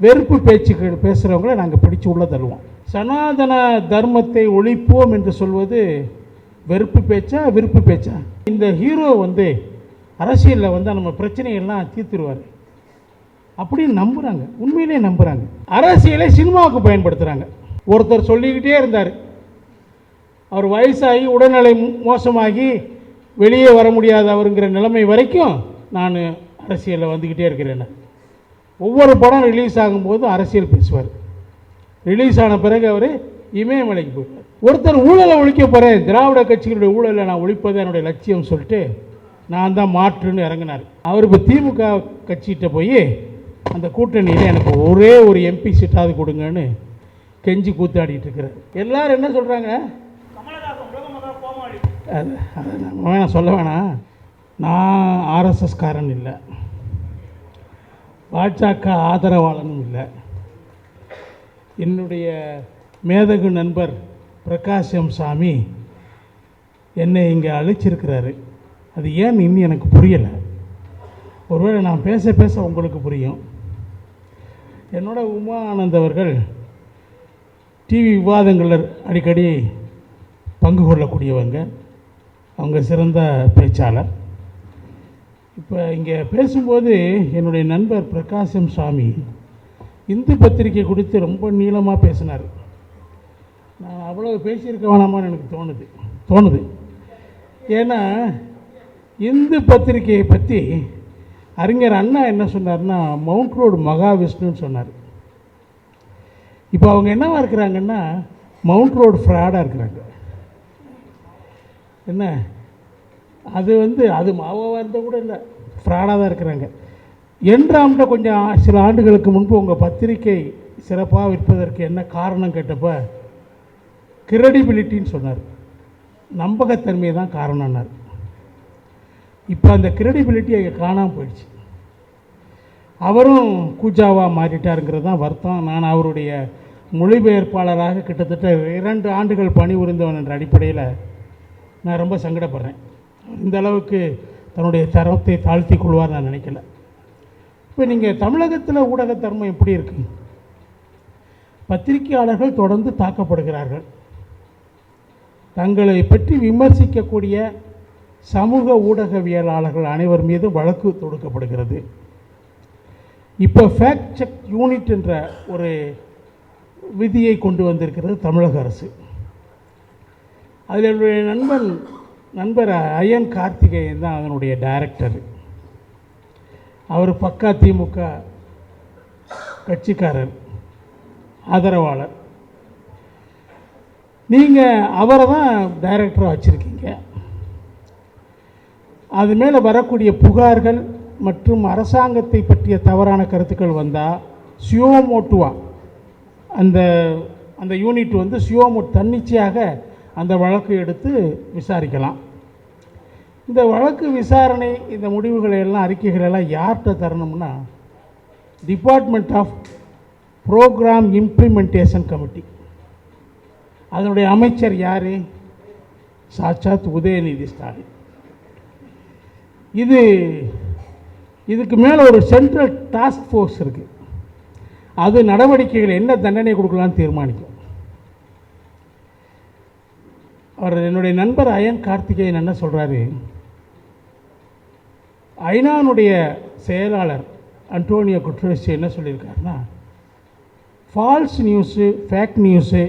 வெறுப்பு பேச்சுக்கள் பேசுகிறவங்கள நாங்கள் பிடிச்சு உள்ளே தருவோம் சனாதன தர்மத்தை ஒழிப்போம் என்று சொல்வது வெறுப்பு பேச்சா விருப்பு பேச்சா? இந்த ஹீரோ வந்து அரசியலில் வந்து நம்ம பிரச்சனையெல்லாம் தீர்த்துருவார். அப்படின்னு நம்புகிறாங்க உண்மையிலே நம்புகிறாங்க அரசியலை சினிமாவுக்கு பயன்படுத்துகிறாங்க ஒருத்தர் சொல்லிக்கிட்டே இருந்தார். அவர் வயசாகி உடல்நிலை மோசமாகி வெளியே வர முடியாத அவருங்கிற நிலைமை வரைக்கும் நான் அரசியலில் வந்துக்கிட்டே இருக்கிறேன் ஒவ்வொரு படம் ரிலீஸ் ஆகும்போது அரசியல் பேசுவார். ரிலீஸ் ஆன பிறகு அவர் இமயமலைக்கு போயிட்டார் ஒருத்தர் ஊழலை ஒழிக்க போகிறேன் திராவிட கட்சிகளுடைய ஊழலை நான் ஒழிப்பது என்னுடைய லட்சியம் சொல்லிட்டு நான் தான் மாற்றுன்னு இறங்கினார். அவர் இப்போ திமுக கட்சிகிட்ட போய் அந்த கூட்டணியில் எனக்கு ஒரே ஒரு எம்பி சீட்டாவது கொடுங்கன்னு கெஞ்சி கூத்தாடிட்டு இருக்கிறார். எல்லாரும் என்ன சொல்கிறாங்க அது அதை நான் வேணாம் சொல்ல வேணாம். நான் ஆர்எஸ்எஸ்காரன் இல்லை. பாஜக ஆதரவாளனும் இல்லை. என்னுடைய மேதகு நண்பர் பிரகாஷம் சாமி என்னை இங்கே அழைச்சிருக்கிறாரு. அது ஏன் இன்னும் எனக்கு புரியலை. ஒருவேளை நான் பேச பேச உங்களுக்கு புரியும். என்னோட உமா ஆனந்த் அவர்கள் டிவி விவாதங்களில் அடிக்கடி பங்கு கொள்ளக்கூடியவங்க. அவங்க சிறந்த பேச்சாளர். இப்போ இங்கே பேசும்போது என்னுடைய நண்பர் பிரகாசம் சாமி இந்து பத்திரிகை குறித்து ரொம்ப நீளமாக பேசினார். நான் அவ்வளோ பேசியிருக்க வேணாமான்னு எனக்கு தோணுது. தோணுது. ஏன்னா இந்து பத்திரிகையை பற்றி அறிஞர் அண்ணா என்ன சொன்னார்னா மவுண்ட் ரோடு மகாவிஷ்ணுன்னு சொன்னார். இப்போ அவங்க என்னவாக இருக்கிறாங்கன்னா மவுண்ட் ரோடு ஃப்ராடாக இருக்கிறாங்க. என்ன? அது வந்து அது மாவோவாக இருந்தால் கூட இல்லை. ஃப்ராடாக தான் இருக்கிறாங்க. என்றாம்கிட்ட கொஞ்சம் சில ஆண்டுகளுக்கு முன்பு உங்கள் பத்திரிக்கை சிறப்பாக விற்பதற்கு என்ன காரணம் கேட்டப்போ கிரெடிபிலிட்டின்னு சொன்னார். நம்பகத்தன்மை தான் காரணம்னார். இப்போ அந்த கிரெடிபிலிட்டி அங்கே காணாமல் போயிடுச்சு. அவரும் கூஜாவாக மாறிட்டாருங்கிறது தான் வருத்தம். நான் அவருடைய மொழிபெயர்ப்பாளராக கிட்டத்தட்ட இரண்டு ஆண்டுகள் பணிபுரிந்தவன் என்ற அடிப்படையில் நான் ரொம்ப சங்கடப்படுறேன். இந்த அளவுக்கு தன்னுடைய தரத்தை தாழ்த்தி கொள்வார் நான் நினைக்கல. இப்போ நீங்கள் தமிழகத்தில் ஊடக தர்மம் எப்படி இருக்கு? பத்திரிகையாளர்கள் தொடர்ந்து தாக்கப்படுகிறார்கள். தங்களை பற்றி விமர்சிக்கக்கூடிய சமூக ஊடகவியலாளர்கள் அனைவர் மீது வழக்கு தொடுக்கப்படுகிறது. இப்போ ஃபேக்ட் செக் யூனிட் என்ற ஒரு விதியை கொண்டு வந்திருக்கிறது தமிழக அரசு. அதில் என்னுடைய நண்பன் நண்பர் அயன் கார்த்திகேயன் தான் அதனுடைய டைரக்டர் அவர் பக்கா திமுக கட்சிக்காரர் ஆதரவாளர். நீங்கள் அவரை தான் டைரக்டராக வச்சுருக்கீங்க. அது மேலே வரக்கூடிய புகார்கள் மற்றும் அரசாங்கத்தை பற்றிய தவறான கருத்துக்கள் வந்தால் சியோமோட்டுவா அந்த அந்த யூனிட் வந்து சியோமோட் தன்னிச்சையாக அந்த வழக்கு எடுத்து விசாரிக்கலாம். இந்த வழக்கு விசாரணை இந்த முடிவுகளை எல்லாம் அறிக்கைகள் எல்லாம் யார்கிட்ட தரணும்னா department of program implementation committee அதனுடைய அமைச்சர் யார்? சாட்சாத் உதயநிதி ஸ்டாலின். இது இதுக்கு மேலே ஒரு சென்ட்ரல் டாஸ்க் ஃபோர்ஸ் இருக்குது அது நடவடிக்கைகள் என்ன தண்டனை கொடுக்கலான்னு தீர்மானிக்கும். அவர் என்னுடைய நண்பர் அயன் கார்த்திகேயன் என்ன சொல்கிறாரு ஐநானுடைய செயலாளர் அன்டோனியோ குட்ரஸ் என்ன சொல்லியிருக்காருன்னா false news fake news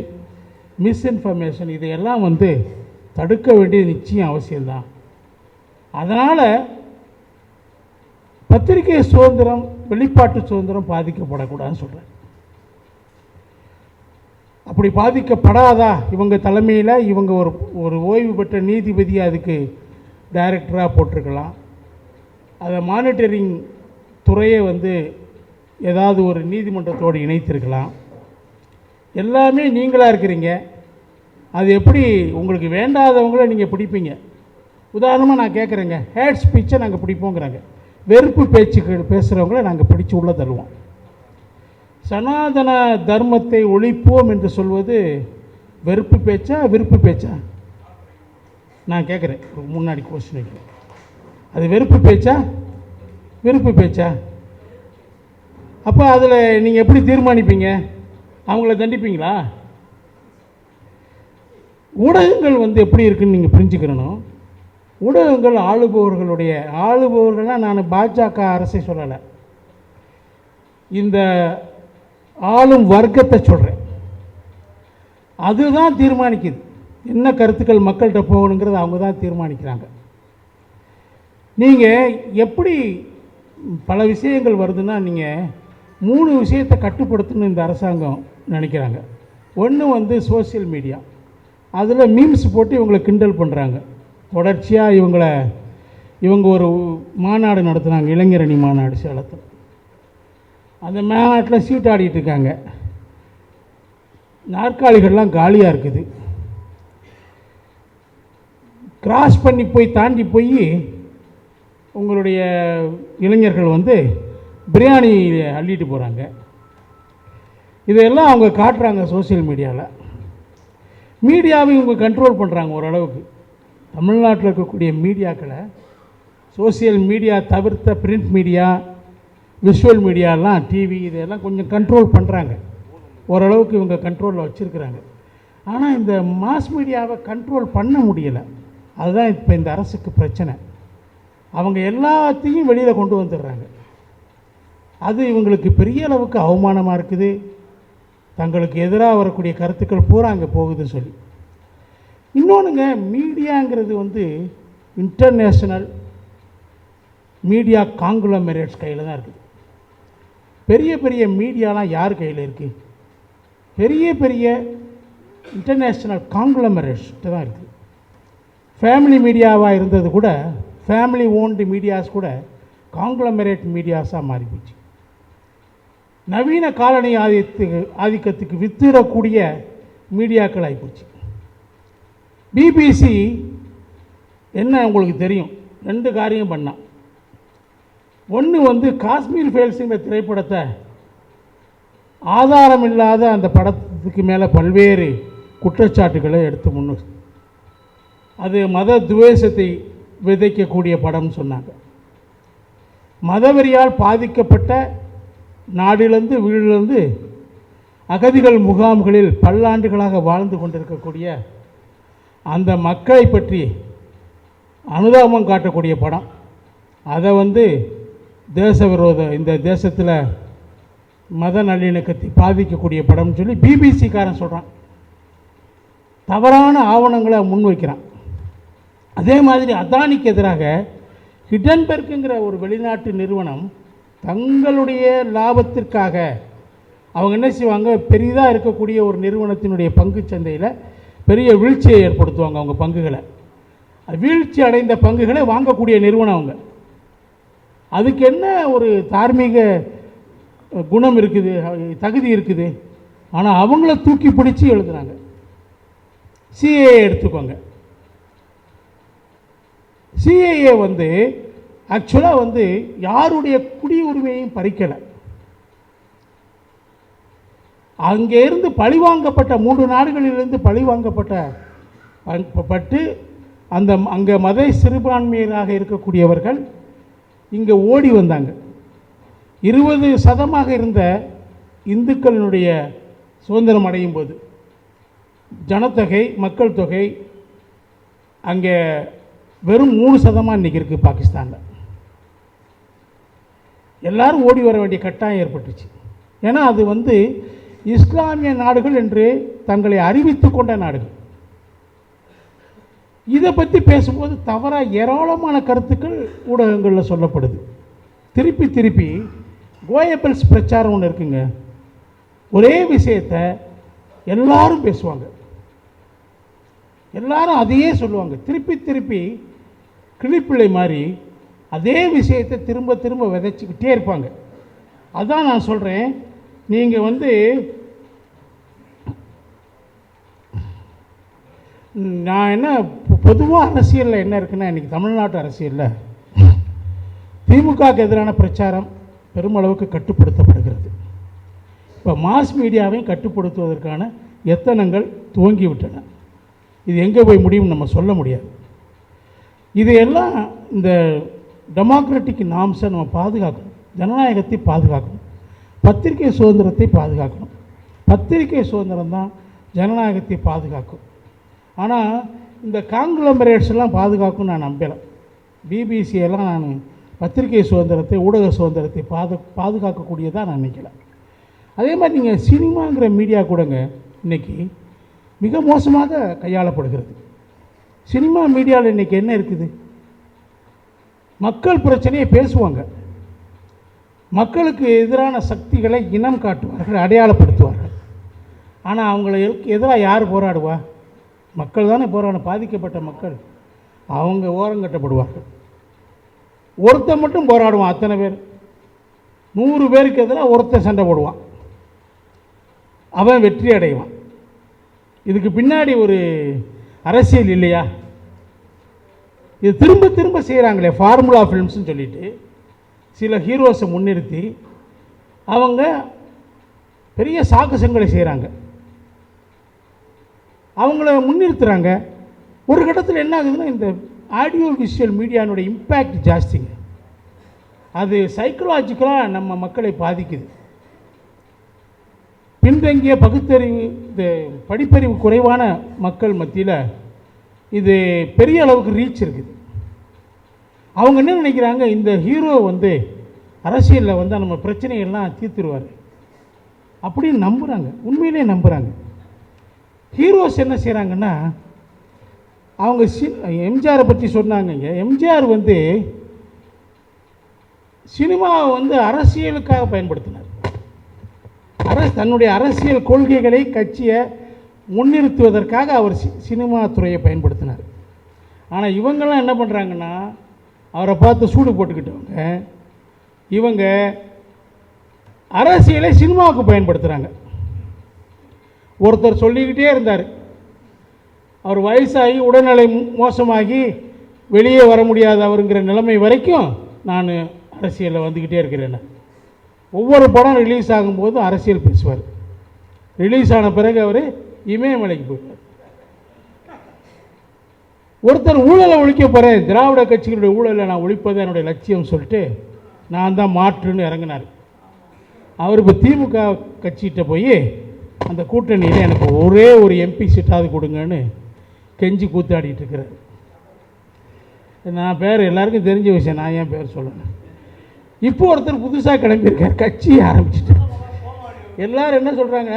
misinformation இதையெல்லாம் வந்து தடுக்க வேண்டியது நிச்சயம் அவசியம்தான். அதனால் பத்திரிகை சுதந்திரம் வெளிப்பாட்டு சுதந்திரம் பாதிக்கப்படக்கூடாதுன்னு சொல்கிறேன் அப்படி பாதிக்கப்படாதா? இவங்க தலைமையில் இவங்க ஒரு ஒரு ஓய்வு பெற்ற நீதிபதி அதுக்கு டைரக்டராக போட்டிருக்கலாம். அதை மானிட்டரிங் துறையை வந்து ஏதாவது ஒரு நீதிமன்றத்தோடு இணைத்திருக்கலாம். எல்லாமே நீங்களாக இருக்கிறீங்க. அது எப்படி உங்களுக்கு வேண்டாதவங்கள நீங்கள் பிடிப்பீங்க. உதாரணமாக நான் கேட்குறேங்க ஹேட் ஸ்பீச்சை நாங்கள் பிடிப்போங்கிறாங்க. வெறுப்பு பேச்சுக்கள் பேசுகிறவங்கள நாங்கள் பிடிச்சி உள்ளே தள்ளுவோம். சனாதன தர்மத்தை ஒழிப்போம் என்று சொல்வது வெறுப்பு பேச்சா விருப்பு பேச்சா? நான் கேட்குறேன் முன்னாடி கொஸ்டின் வைக்கிறேன் அது வெறுப்பு பேச்சா? விருப்பு பேச்சா? அப்போ அதில் நீங்கள் எப்படி தீர்மானிப்பீங்க? அவங்கள தண்டிப்பீங்களா? ஊடகங்கள் வந்து எப்படி இருக்குன்னு நீங்கள் புரிஞ்சுக்கிறணும். ஊடகங்கள் ஆளுபவர்களுடைய ஆளுபவர்கள்னால் நான் பாஜக அரசை சொல்லலை. இந்த ஆளும் வர்க்கத்தை சொல்கிறேன் அதுதான் தீர்மானிக்குது. என்ன கருத்துக்கள் மக்கள்கிட்ட போகணுங்கிறத அவங்க தான் தீர்மானிக்கிறாங்க. நீங்கள் எப்படி பல விஷயங்கள் வருதுன்னா நீங்கள் மூணு விஷயத்தை கட்டுப்படுத்தணும் இந்த அரசாங்கம் நினைக்கிறாங்க. ஒன்று வந்து சோஷியல் மீடியா. அதில் மீம்ஸ் போட்டு இவங்களை கிண்டல் பண்ணுறாங்க தொடர்ச்சியாக இவங்கள இவங்க ஒரு மாநாடு நடத்துனாங்க இளைஞரணி மாநாடு சேலத்தில். அந்த மேலாட்டில் சீட் ஆடிட்டு இருக்காங்க. நாற்காலிகள்லாம் காலியாக இருக்குது. கிராஸ் பண்ணி போய் தாண்டி போய் உங்களுடைய இளைஞர்கள் வந்து பிரியாணி அள்ளிட்டு போகிறாங்க இதையெல்லாம் அவங்க காட்டுறாங்க சோஷியல் மீடியாவில் மீடியாவை இவங்க கண்ட்ரோல் பண்ணுறாங்க ஓரளவுக்கு. தமிழ்நாட்டில் இருக்கக்கூடிய மீடியாக்களை சோஷியல் மீடியா தவிர்த்த பிரிண்ட் மீடியா விஷுவல் மீடியாலாம் டிவி இதெல்லாம் கொஞ்சம் கண்ட்ரோல் பண்ணுறாங்க ஓரளவுக்கு இவங்க கண்ட்ரோலில் வச்சுருக்கிறாங்க. ஆனால் இந்த மாஸ் மீடியாவை கண்ட்ரோல் பண்ண முடியலை. அதுதான் இப்போ இந்த அரசுக்கு பிரச்சனை. அவங்க எல்லாத்தையும் வெளியில் கொண்டு வந்துடுறாங்க. அது இவங்களுக்கு பெரிய அளவுக்கு அவமானமாக இருக்குது. தங்களுக்கு எதிராக வரக்கூடிய கருத்துக்கள் பூரா அங்கே போகுதுன்னு சொல்லி. இன்னொன்றுங்க மீடியாங்கிறது வந்து இன்டர்நேஷ்னல் மீடியா காங்குலமெரேட்ஸ் கையில் தான் இருக்குது. பெரிய பெரிய மீடியாலாம் யார் கையில் இருக்குது பெரிய பெரிய இன்டர்நேஷ்னல் காங்குலமெரேட்ஸ்கிட்ட தான் இருக்குது ஃபேமிலி மீடியாவாக இருந்தது கூட ஃபேமிலி ஓன்டு மீடியாஸ் கூட காங்குளமரேட் மீடியாஸாக மாறி போச்சு. நவீன காலனி ஆதித்துக்கு ஆதிக்கத்துக்கு வித்திடக்கூடிய மீடியாக்கள் ஆகிப்போச்சு பிபிசி என்ன உங்களுக்கு தெரியும்? ரெண்டு காரியம் பண்ணான். ஒன்று வந்து காஷ்மீர் ஃபேல்ஸுங்கிற திரைப்படத்தை ஆதாரம் இல்லாத அந்த படத்துக்கு மேலே பல்வேறு குற்றச்சாட்டுகளை எடுத்து முன்னு அது மத துவேஷத்தை விதைக்கக்கூடிய படம்னு சொன்னாங்க. மதவெறியால் பாதிக்கப்பட்ட நாடிலிருந்து வீடிலிருந்து அகதிகள் முகாம்களில் பல்லாண்டுகளாக வாழ்ந்து கொண்டிருக்கக்கூடிய அந்த மக்களை பற்றி அனுதாபம் காட்டக்கூடிய படம். அதை வந்து தேச விரோத இந்த தேசத்தில் மத நல்லிணக்கத்தை பாதிக்கக்கூடிய படம்னு சொல்லி பிபிசிக்காரன் சொல்கிறான் தவறான ஆவணங்களை முன்வைக்கிறான். அதே மாதிரி அதானிக்கு எதிராக ஹிடன்பெர்க்குங்கிற ஒரு வெளிநாட்டு நிறுவனம் தங்களுடைய லாபத்திற்காக அவங்க என்ன செய்வாங்க? பெரிதாக இருக்கக்கூடிய ஒரு நிறுவனத்தினுடைய பங்கு சந்தையில் பெரிய வீழ்ச்சியை ஏற்படுத்துவாங்க அவங்க பங்குகளை. வீழ்ச்சி அடைந்த பங்குகளை வாங்கக்கூடிய நிறுவனம் அவங்க. அதுக்கு என்ன ஒரு தார்மீக குணம் இருக்குது தகுதி இருக்குது. ஆனால் அவங்கள தூக்கி பிடிச்சி எழுதுனாங்க சிஏஏ எடுத்துக்கோங்க. சிஏஏ வந்து ஆக்சுவலாக வந்து யாருடைய குடியுரிமையையும் பறிக்கலை. அங்கே இருந்து பழிவாங்கப்பட்ட மூன்று நாடுகளிலிருந்து பழிவாங்கப்பட்ட ப- பட்டு அந்த அங்கே மத சிறுபான்மையராக இருக்கக்கூடியவர்கள் இங்கே ஓடி வந்தாங்க. இருபது சதமாக இருந்த இந்துக்களினுடைய சுதந்திரம் அடையும் போது ஜனத்தொகை மக்கள் தொகை அங்கே வெறும் மூணு சதமாக இன்றைக்கி இருக்குது பாகிஸ்தானில். எல்லாரும் ஓடி வர வேண்டிய கட்டாயம் ஏற்பட்டுச்சு. ஏன்னா அது வந்து இஸ்லாமிய நாடுகள் என்று தங்களை அறிவித்து கொண்ட நாடுகள். இதை பற்றி பேசும்போது தவறாக ஏராளமான கருத்துக்கள் ஊடகங்களில் சொல்லப்படுது. திருப்பி திருப்பி கோயபல்ஸ் பிரச்சாரம் ஒன்று இருக்குங்க. ஒரே விஷயத்தை எல்லாரும் பேசுவாங்க. எல்லாரும் அதையே சொல்லுவாங்க. திருப்பி திருப்பி கிளிப்பிள்ளை மாதிரி அதே விஷயத்தை திரும்ப திரும்ப விதைச்சிக்கிட்டே இருப்பாங்க. அதான் நான் சொல்கிறேன் நீங்கள் வந்து நான் என்ன பொதுவாக அரசியலில் என்ன இருக்குன்னா இன்றைக்கி தமிழ்நாட்டு அரசியலில் திமுகவுக்கு எதிரான பிரச்சாரம் பெருமளவுக்கு கட்டுப்படுத்தப்படுகிறது. இப்போ மாஸ் மீடியாவையும் கட்டுப்படுத்துவதற்கான எத்தனங்கள் துவங்கிவிட்டன. இது எங்கே போய் முடியும்னு நம்ம சொல்ல முடியாது. இதையெல்லாம் இந்த டெமோக்ராட்டிக் நாம்ஸை நம்ம பாதுகாக்கணும். ஜனநாயகத்தை பாதுகாக்கணும். பத்திரிகை சுதந்திரத்தை பாதுகாக்கணும். பத்திரிகை சுதந்திரம் தான் ஜனநாயகத்தை பாதுகாக்கும். ஆனால் இந்த காங்கிளமரேட்ஸ் எல்லாம் பாதுகாக்கும் நான் நம்பலை. பிபிசி எல்லாம் நான் பத்திரிகை சுதந்திரத்தை ஊடக சுதந்திரத்தை பாது பாதுகாக்கக்கூடியதாக நான் நினைக்கல. அதே மாதிரி நீங்கள் சினிமாங்கிற மீடியா கூடங்க இன்னைக்கு மிக மோசமாக கையாளப்படுகிறது. சினிமா மீடியாவில் இன்றைக்கி என்ன இருக்குது? மக்கள் பிரச்சனையை பேசுவாங்க. மக்களுக்கு எதிரான சக்திகளை இனம் காட்டுவார்கள் அடையாளப்படுத்துவார்கள். ஆனால் அவங்களுக்கு எதிராக யார் போராடுவா? மக்கள் தானே போகிறாங்க பாதிக்கப்பட்ட மக்கள். அவங்க ஓரங்கட்டப்படுவார்கள் ஒருத்தன் மட்டும் போராடுவான் அத்தனை பேர். நூறு பேருக்கு எதிராக ஒருத்தன் சண்டை போடுவான். அவன் வெற்றி அடைவான். இதுக்கு பின்னாடி ஒரு அரசியல் இல்லையா? இது திரும்ப திரும்ப செய்கிறாங்களே ஃபார்முலா ஃபிலிம்ஸ்னு சொல்லிட்டு. சில ஹீரோஸை முன்னிறுத்தி அவங்க பெரிய சாகசங்களை செய்கிறாங்க அவங்கள முன்னிறுத்துகிறாங்க ஒரு கட்டத்தில் என்ன ஆகுதுன்னா இந்த ஆடியோ விஷுவல் மீடியானுடைய இம்பேக்ட் ஜாஸ்திங்க. அது சைக்கலாஜிக்கலாக நம்ம மக்களை பாதிக்குது. பின்தங்கிய பகுத்தறிவு இந்த படிப்பறிவு குறைவான மக்கள் மத்தியில் இது பெரிய அளவுக்கு ரீச் இருக்குது. அவங்க என்ன நினைக்கிறாங்க இந்த ஹீரோ வந்து அரசியலில் வந்து நம்ம பிரச்சனைகள்லாம் தீர்த்துருவார். அப்படின்னு நம்புகிறாங்க உண்மையிலே நம்புகிறாங்க ஹீரோஸ் என்ன செய்கிறாங்கன்னா அவங்க சி எம்ஜிஆரை பற்றி சொன்னாங்கங்க. எம்ஜிஆர் வந்து சினிமாவை வந்து அரசியலுக்காக பயன்படுத்தினார். அரசு தன்னுடைய அரசியல் கொள்கைகளை கட்சியை முன்னிறுத்துவதற்காக அவர் சி சினிமா துறையை பயன்படுத்தினார். ஆனால் இவங்கெல்லாம் என்ன பண்ணுறாங்கன்னா அவரை பார்த்து சூடு போட்டுக்கிட்டவங்க. இவங்க அரசியலை சினிமாவுக்கு பயன்படுத்துகிறாங்க ஒருத்தர் சொல்லிக்கிட்டே இருந்தார். அவர் வயசாகி உடல்நிலை மோசமாகி வெளியே வர முடியாத அவருங்கிற நிலைமை வரைக்கும் நான் அரசியலில் வந்துக்கிட்டே இருக்கிறேன். ஒவ்வொரு படம் ரிலீஸ் ஆகும்போது அரசியல் பேசுவார். ரிலீஸ் ஆன பிறகு அவர் இமயமலைக்கு போயிட்டார். ஒருத்தர் ஊழலை ஒழிக்க போகிறேன் திராவிட கட்சிகளுடைய ஊழலை நான் ஒழிப்பது என்னுடைய லட்சியம் சொல்லிட்டு நான் தான் மாற்றுன்னு இறங்கினார். அவர் இப்போ திமுக கட்சிகிட்ட போய் அந்த கூட்டணியில் எனக்கு ஒரே ஒரு எம்பி சீட்டாவது கொடுங்கன்னு கெஞ்சி கூத்தாடிட்டு இருக்கிறேன். நான் பேர் எல்லாருக்கும் தெரிஞ்ச விஷயம் நான் ஏன் பேர் சொல்லணும்? இப்போ ஒருத்தர் புதுசாக கிளம்பியிருக்கார் கட்சி ஆரம்பிச்சிட்டு. எல்லாரும் என்ன சொல்கிறாங்க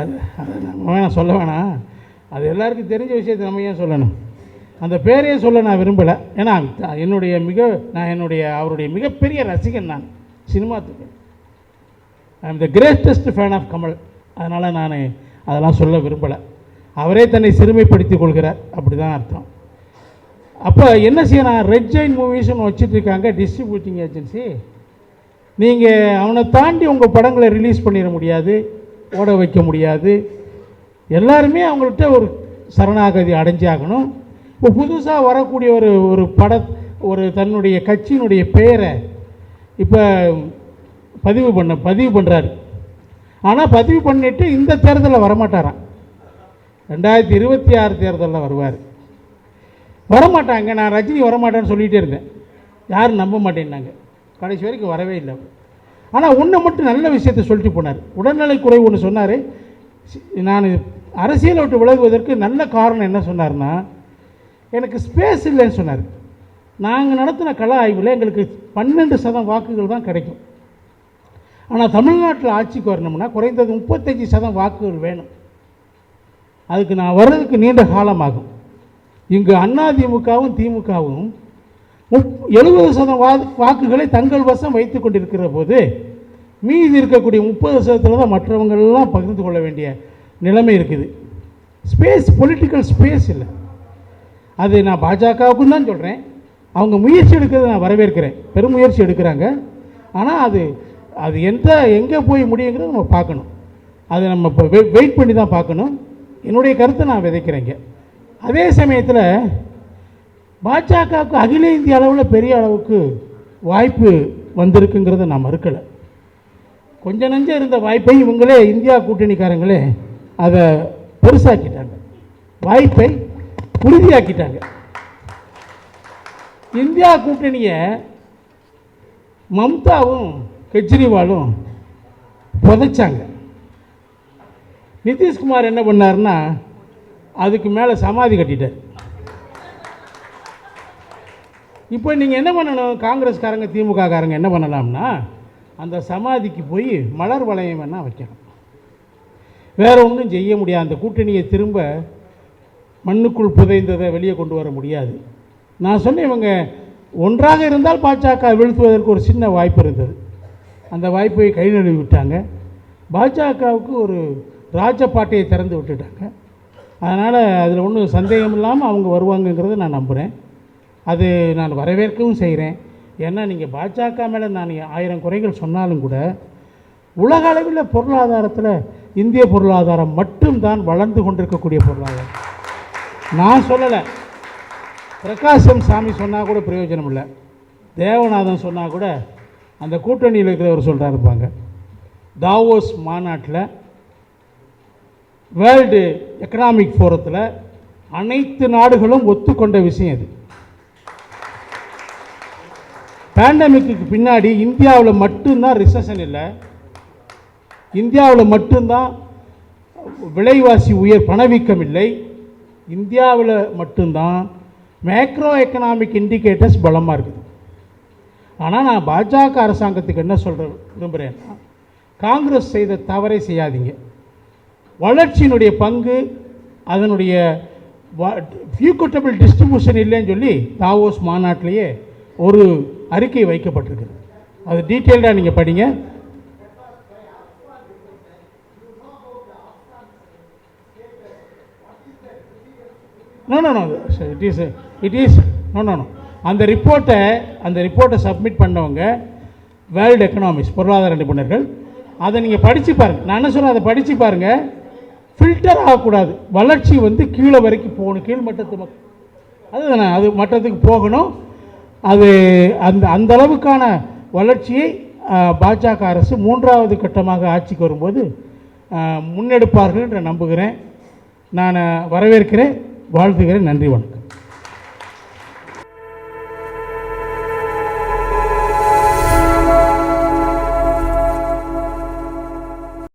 அது அதை நம்ம வேணாம் சொல்ல வேணாம் அது எல்லாருக்கும் தெரிஞ்ச விஷயத்தை நம்ம ஏன் சொல்லணும்? அந்த பேரையே சொல்ல நான் விரும்பலை. ஏன்னா என்னுடைய மிக நான் என்னுடைய அவருடைய மிகப்பெரிய ரசிகன் நான் சினிமாத்துக்கு. I am the greatest fan of Kamal அதனால் நான் அதெல்லாம் சொல்ல விரும்பலை. அவரே தன்னை சிறுமைப்படுத்திக் கொள்கிறார். அப்படி தான் அர்த்தம். அப்போ என்ன செய்யணும்? ரெட் ஜெயின் மூவிஸ்னு வச்சுட்ருக்காங்க டிஸ்ட்ரிபியூட்டிங் ஏஜென்சி நீங்கள் அவனை தாண்டி உங்கள் படங்களை ரிலீஸ் பண்ணிட முடியாது ஓட வைக்க முடியாது. எல்லாருமே அவங்கள்ட்ட ஒரு சரணாகதி அடைஞ்சாகணும் இப்போ புதுசாக வரக்கூடிய ஒரு ஒரு பட ஒரு தன்னுடைய கட்சியினுடைய பெயரை இப்போ பதிவு பண்ண பதிவு பண்ணுறாரு ஆனால் பதிவு பண்ணிவிட்டு இந்த தேர்தலில் வரமாட்டாரான் ரெண்டாயிரத்தி இருபத்தி ஆறு தேர்தலில் வருவார். வரமாட்டாங்க. நான் ரஜினி வரமாட்டேன்னு சொல்லிகிட்டே இருந்தேன். யாரும் நம்ப மாட்டேன்னாங்க. கடைசி வரைக்கும் வரவே இல்லை. ஆனால் ஒன்று மட்டும் நல்ல விஷயத்தை சொல்லிட்டு போனார். உடல்நலை குறைவு ஒன்று சொன்னார். நான் அரசியலை விட்டு விலகுவதற்கு நல்ல காரணம் என்ன சொன்னார்னா எனக்கு ஸ்பேஸ் இல்லைன்னு சொன்னார். நாங்கள் நடத்தின கலா ஆய்வில் எங்களுக்கு பன்னெண்டு சதம் வாக்குகள் தான் கிடைக்கும். ஆனால் தமிழ்நாட்டில் ஆட்சிக்கு வரணும்னா குறைந்தது முப்பத்தஞ்சு சதம் வாக்குகள் வேணும். அதுக்கு நான் வர்றதுக்கு நீண்ட காலமாகும். இங்கு அதிமுகவும் திமுகவும் முப் எழுபது சதம் வா வாக்குகளை தங்கள் வசம் வைத்து கொண்டிருக்கிற போது மீதி இருக்கக்கூடிய முப்பது சதத்தில் தான் மற்றவங்களெல்லாம் பகிர்ந்து கொள்ள வேண்டிய நிலைமை இருக்குது. ஸ்பேஸ் பொலிட்டிக்கல் ஸ்பேஸ் இல்லை. அது நான் பாஜகவுக்கும் தான் சொல்கிறேன் அவங்க முயற்சி எடுக்கிறத நான் வரவேற்கிறேன். பெருமுயற்சி எடுக்கிறாங்க. ஆனால் அது அது எந்த எங்கே போய் முடியுங்கிறத நம்ம பார்க்கணும். அதை நம்ம இப்போ வெயிட் வெயிட் பண்ணி தான் பார்க்கணும். என்னுடைய கருத்தை நான் விதைக்கிறேங்க அதே சமயத்தில் பாஜகவுக்கு அகில இந்திய அளவில் பெரிய அளவுக்கு வாய்ப்பு வந்திருக்குங்கிறத நான் மறுக்கலை. கொஞ்ச நஞ்சம் இருந்த வாய்ப்பை இவங்களே இந்தியா கூட்டணிக்காரங்களே அதை பெருசாக்கிட்டாங்க. வாய்ப்பை உறுதியாக்கிட்டாங்க. இந்தியா கூட்டணியை மம்தாவும் கெஜ்ரிவாலும் புதைச்சாங்க. நிதிஷ்குமார் என்ன பண்ணாருன்னா அதுக்கு மேலே சமாதி கட்டிட்டார். இப்போ நீங்கள் என்ன பண்ணணும்? காங்கிரஸ்காரங்க திமுககாரங்க என்ன பண்ணலாம்னா அந்த சமாதிக்கு போய் மலர் வளையம் வேணால் வைக்கணும். வேறு ஒன்றும் செய்ய முடியாது. அந்த கூட்டணியை திரும்ப மண்ணுக்குள் புதைந்ததை வெளியே கொண்டு வர முடியாது. நான் சொன்னேன் இவங்க ஒன்றாக இருந்தால் பாஜக வீழ்த்துவதற்கு ஒரு சின்ன வாய்ப்பு இருந்தது. அந்த வாய்ப்பை கை நழுவி விட்டாங்க. பாஜகவுக்கு ஒரு ராஜபாட்டையை திறந்து விட்டுட்டாங்க. அதனால் அதில் ஒன்றும் சந்தேகம் இல்லாமல் அவங்க வருவாங்கங்கிறத நான் நம்புகிறேன் அது நான் வரவேற்கவும் செய்கிறேன் ஏன்னா நீங்கள் பாஜக மேலே நான் ஆயிரம் குறைகள் சொன்னாலும் கூட உலக அளவில் பொருளாதாரத்தில் இந்திய பொருளாதாரம் மட்டும்தான் வளர்ந்து கொண்டிருக்கக்கூடிய பொருளாதாரம். நான் சொல்லலை. பிரகாசம் சாமி சொன்னால் கூட பிரயோஜனம் இல்லை. தேவநாதன் சொன்னால் கூட அந்த கூட்டணியில் இருக்கிறவர் சொல்கிறார் இருப்பாங்க தாவோஸ் மாநாட்டில் வேர்ல்டு எக்கனாமிக் ஃபோரத்தில் அனைத்து நாடுகளும் ஒத்துக்கொண்ட விஷயம் இது. பேண்டமிக்கு பின்னாடி இந்தியாவில் மட்டும்தான் ரிசஷன் இல்லை. இந்தியாவில் மட்டும்தான் விலைவாசி உயர் பணவீக்கம் இல்லை. இந்தியாவில் மட்டும்தான் மேக்ரோ எக்கனாமிக் இண்டிகேட்டர்ஸ் பலமாக இருக்குது. ஆனால் நான் பாஜக அரசாங்கத்துக்கு என்ன சொல்கிற விரும்புகிறேன்னா காங்கிரஸ் செய்த தவறை செய்யாதீங்க. வளர்ச்சியினுடைய பங்கு அதனுடைய ஃபியூக்கட்டபிள் டிஸ்ட்ரிபியூஷன் இல்லைன்னு சொல்லி தாவோஸ் மாநாட்டிலேயே ஒரு அறிக்கை வைக்கப்பட்டிருக்குது. அது டீட்டெயில்டாக நீங்கள் படிங்க. No no no it is it is no no no அந்த ரிப்போர்ட்டை அந்த ரிப்போர்ட்டை சப்மிட் பண்ணவங்க வேர்ல்டு எக்கனாமிக்ஸ் பொருளாதார நிபுணர்கள். அதை நீங்கள் படித்து பாருங்கள் நான் என்ன சொன்னேன் அதை படித்து பாருங்கள் ஃபில்டர் ஆகக்கூடாது. வளர்ச்சி வந்து கீழே வரைக்கும் போகணும். கீழ் மட்டத்து மக் அதுதானே? அது மட்டத்துக்கு போகணும். அது அந்த அந்த அளவுக்கான வளர்ச்சியை பாஜக அரசு மூன்றாவது கட்டமாக ஆட்சிக்கு வரும்போது முன்னெடுப்பார்கள் என்று நம்புகிறேன். நான் வரவேற்கிறேன். வாழ்த்துகிறேன். நன்றி வணக்கம்.